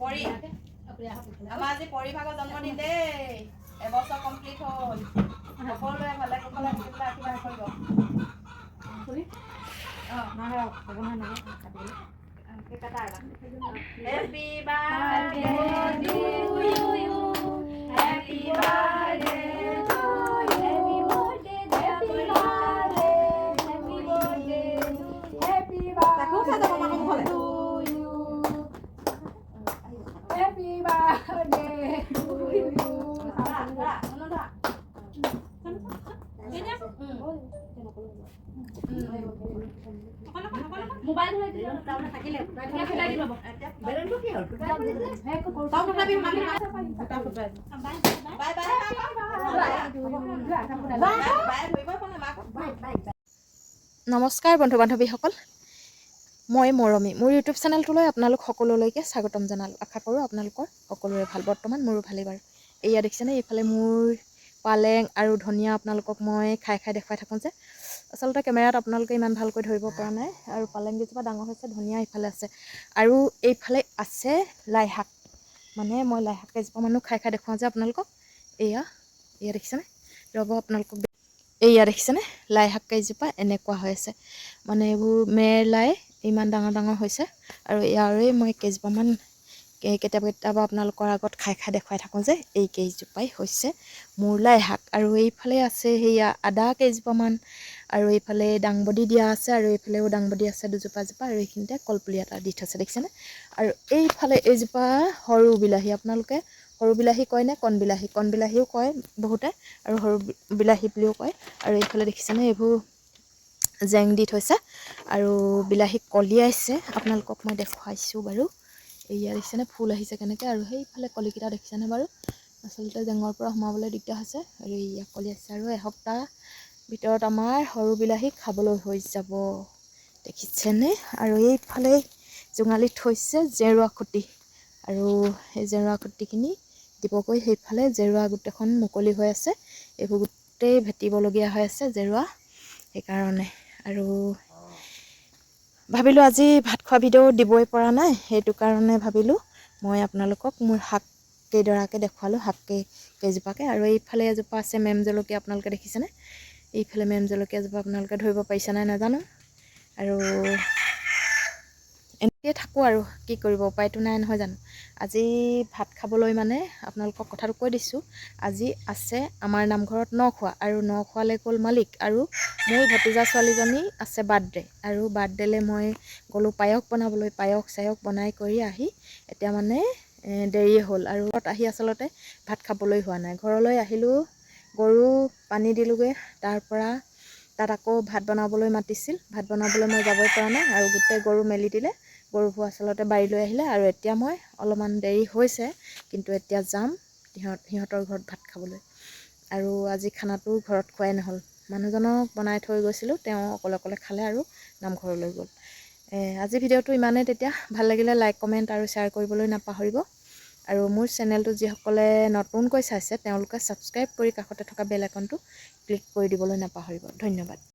পৰি আমাৰ আজি পৰি ভাগৰ জন্মদিন দেই এবছৰ কমপ্লিট হ'ল সকলোৱে ভালে কুশলে থাকিবলৈ আশীৰ্বাদ কৰিব Happy birthday to you. Happy birthday. Happy birthday. Happy birthday. নমস্কাৰ বন্ধু বান্ধৱীসকল। মই মৰমী। মোৰ ইউটিউব চেনেলটোলৈ আপোনালোক সকলোলৈকে স্বাগতম জনালোঁ। আশা কৰোঁ আপোনালোকৰ সকলোৰে ভালো। বৰ্তমান মোৰো ভালেই বাৰু। এয়া দেখিছেনে? এইফালে মোৰ পালেং আৰু ধনিয়া আপোনালোকক মই খাই খাই দেখুৱাই থাকোঁ যে। আচলতে কেমেৰাত আপোনালোকে ইমান ভালকৈ ধৰিব পৰা নাই আৰু পালেং কেইজোপা ডাঙৰ হৈছে ধনিয়া ইফালে আছে। আৰু এইফালে আছে লাই শাক মানে মই লাই শাক কেইজোপা মানুহ খাই খাই দেখুৱাওঁ যে আপোনালোকক। এয়া এয়া দেখিছেনে? ৰ'ব আপোনালোকক এইয়া দেখিছেনে? লাই শাক কেইজোপা এনেকুৱা হৈ আছে। মানে এইবোৰ মেৰ লাই ইমান ডাঙৰ ডাঙৰ হৈছে। আৰু ইয়াৰে মই কেইজোপামান কেতিয়াবা কেতিয়াবা আপোনালোকৰ আগত খাই খাই দেখুৱাই থাকোঁ যে এই কেইজোপাই হৈছে মোৰ লাই শাক আৰু এইফালে আছে সেয়া আদা কেইজোপামান আৰু এইফালে দাংবডি দিয়া আছে আৰু এইফালেও দাংবডি আছে দুজোপা এজোপা আৰু এইখিনিতে কলপুলি এটা দি থৈছে দেখিছেনে? আৰু এইফালে এইজোপা সৰু বিলাহী আপোনালোকে সৰু বিলাহী কয়নে কণ বিলাহী? কণ বিলাহীও কয় বহুতে আৰু সৰু বিলাহী বুলিও কয়। আৰু এইফালে দেখিছেনে এইবোৰ জেং দি থৈছে আৰু বিলাহী কলিয়াইছে। আপোনালোকক মই দেখুৱাইছোঁ বাৰু। এয়া দেখিছেনে ফুল আহিছে কেনেকৈ? আৰু সেইফালে কলিকেইটা দেখিছেনে বাৰু? আচলতে জেঙৰ পৰা সোমাবলৈ দিগদাৰ হৈছে। আৰু এয়া কলিয়াইছে আৰু এসপ্তাহ ভিতৰত আমাৰ সৰু বিলাহী খাবলৈ হৈ যাব। দেখিছেনে? আৰু এইফালে জোঙালীত থৈছে জেৰুৱা খুটি। আৰু সেই জেৰুৱা খুটিখিনি দিবগৈ সেইফালে জেৰুৱা গোটেইখন মুকলি হৈ আছে। এইবোৰ গোটেই ভেটিবলগীয়া হৈ আছে জেৰুৱা। সেইকাৰণে। আৰু ভাবিলোঁ আজি ভাত খোৱা ভিডিঅ' দিবই পৰা নাই, সেইটো কাৰণে ভাবিলোঁ মই আপোনালোকক মোৰ শাক কেইডৰাকৈ দেখুৱালোঁ, শাক কেই কেইজোপাকৈ। আৰু এইফালে এজোপা আছে মেম জলকীয়া, আপোনালোকে দেখিছেনে? এইফালে মেম জলকীয়াজোপা আপোনালোকে ধৰিব পাৰিছেনে নাজানো। আৰু এনেকৈয়ে থাকোঁ আৰু কি কৰিব উপায়তো নাই নহয় জানো। আজি ভাত খাবলৈ মানে আপোনালোকক কথাটো কৈ দিছোঁ। আজি আছে আমাৰ নামঘৰত ন খোৱা আৰু ন খোৱালৈ গ'ল মালিক আৰু মোৰ ভতিজা ছোৱালীজনী আছে বাৰ্থডে আৰু বাৰ্থডেলৈ মই গ'লোঁ পায়স বনাবলৈ পায়স চায়স বনাই কৰি আহি এতিয়া মানে দেৰিয়ে হ'ল আৰু ঘৰত আহি আচলতে ভাত খাবলৈ হোৱা নাই। ঘৰলৈ আহিলোঁ গৰু পানী দিলোঁগৈ তাৰপৰা তাত আকৌ ভাত বনাবলৈ মাতিছিল। ভাত বনাবলৈ মই যাবই পৰা নাই আৰু গোটেই গৰু মেলি দিলে। গৰুবোৰ আচলতে বাৰীলৈ আহিলে আৰু এতিয়া মই অলপমান দেৰি হৈছে কিন্তু এতিয়া যাম সিহঁত সিহঁতৰ ঘৰত ভাত খাবলৈ। আৰু আজি খানাটো ঘৰত খোৱাই নহ'ল। মানুহজনক বনাই থৈ গৈছিলোঁ তেওঁ অকলে অকলে খালে আৰু নামঘৰলৈ গ'ল। আজি ভিডিঅ'টো ইমানেই তেতিয়া। ভাল লাগিলে লাইক কমেণ্ট আৰু শ্বেয়াৰ কৰিবলৈ নাপাহৰিব। আৰু মোৰ চেনেলটো যিসকলে নতুনকৈ চাইছে, তেওঁলোকে ছাবস্ক্ৰাইব কৰি কাষতে থকা বেল আইকনটো ক্লিক কৰি দিবলৈ নাপাহৰিব। ধন্যবাদ।